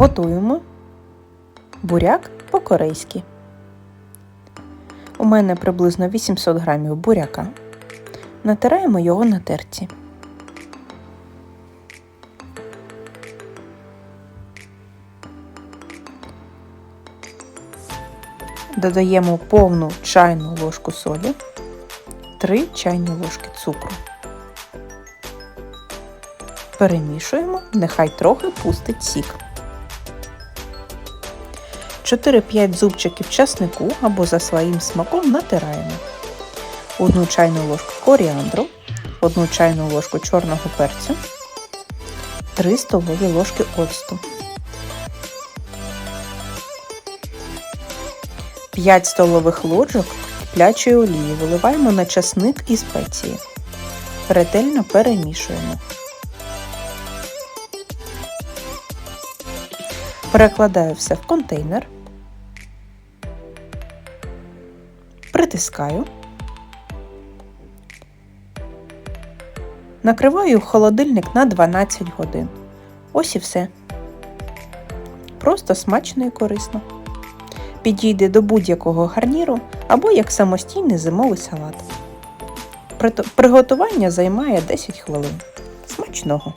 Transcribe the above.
Готуємо буряк по-корейськи. У мене приблизно 800 грамів буряка. Натираємо його на терці. Додаємо повну чайну ложку солі, 3 чайні ложки цукру. Перемішуємо, нехай трохи пустить сік. 4-5 зубчиків часнику або за своїм смаком натираємо. 1 чайну ложку коріандру, 1 чайну ложку чорного перцю, 3 столові ложки оцту. 5 столових ложок киплячої олії виливаємо на часник і спеції. Ретельно перемішуємо. Перекладаю все в контейнер. Притискаю. Накриваю холодильник на 12 годин. Ось і все. Просто смачно і корисно. Підійде до будь-якого гарніру або як самостійний зимовий салат. Приготування займає 10 хвилин. Смачного!